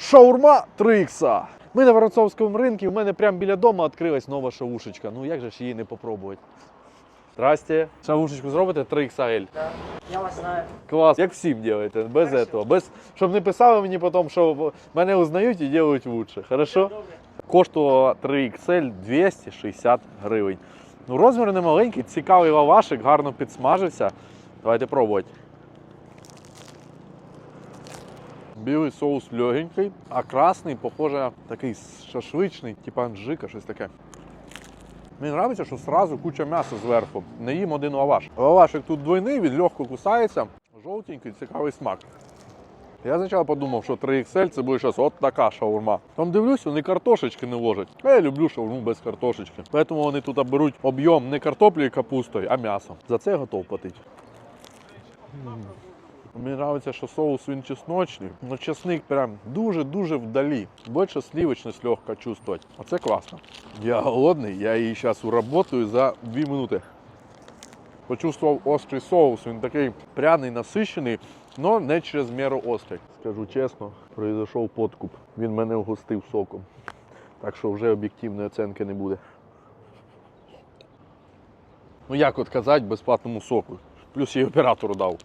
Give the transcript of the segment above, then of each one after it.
Шаурма 3 ікса. Ми на Воронцовському ринку, у мене прямо біля дому відкрилась нова шаушечка. Ну як же ж її не попробувати? Здрасте. Шаушечку зробите 3 XL. Да, я вас знаю. Клас. Як всім робите, без этого. Без, щоб не писали мені потім, що мене узнають і роблять лучше. Хорошо? Коштувала 3XL 260 гривень. Ну, розмір не маленький, цікавий лавашик, гарно підсмажився. Давайте пробувати. Білий соус легенький, а красний, похоже, такий шашличний, типа анжика, щось таке. Мені подобається, що одразу куча м'яса зверху. Не їм один лаваш. Лавашик тут двойний, він легко кусається, жовтенький, цікавий смак. Я спочатку подумав, що 3XL це буде зараз от така шаурма. Там дивлюсь, вони картошечки не ложать. А я люблю шаурму без картошечки. Тому вони тут беруть об'єм не картоплі і капустою, а м'ясом. За це готов платити. Мені подобається, що соус він чесночний, але чесник прям дуже-дуже вдалі. Більше сливочність легко чувствувати. Оце класно. Я голодний, я її зараз уработаю за 2 минути. Почувствував острий соус, він такий пряний, насищений, але не через міру острий. Скажу чесно, пройшов подкуп. Він мене вгостив соком. Так що вже об'єктивної оцінки не буде. Ну як от казати безплатному соку. Плюс я й оператору дав.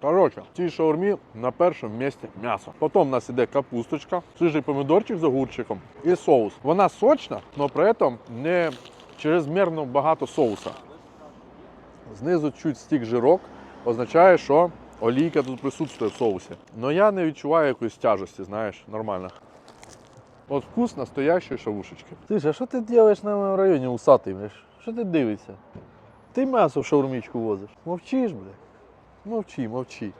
Коротше, в цій шаурмі на першому місці м'ясо. Потім у нас іде капусточка, свіжий помідорчик з огурчиком і соус. Вона сочна, але при цьому не чрезмірно багато соуса. Знизу чуть стік жирок, означає, що олійка тут присутствує в соусі. Но я не відчуваю якоїсь тяжесті, знаєш, нормально. От вкус настоящої шавушечки. Ти а що ти робиш на моєму районі усатий? Що ти дивишся? Ти м'ясо в шаурмічку возиш. Мовчиш, бля. Мовчи, мовчи.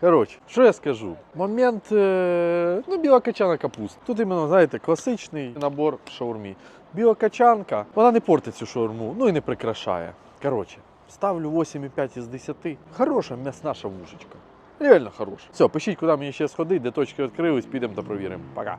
Коротше, що я скажу? Момент, е, ну, білокачана капуста. Тут іменно, знаєте, класичний набор шаурмі. Білокачанка, вона не портить цю шаурму, ну і не прикрашає. Коротше, ставлю 8,5 із 10. Хороша м'ясна шавушечка. Реально хороша. Все, пишіть, куди мені ще сходити, де точки відкрились, підемо та провіримо. Пока.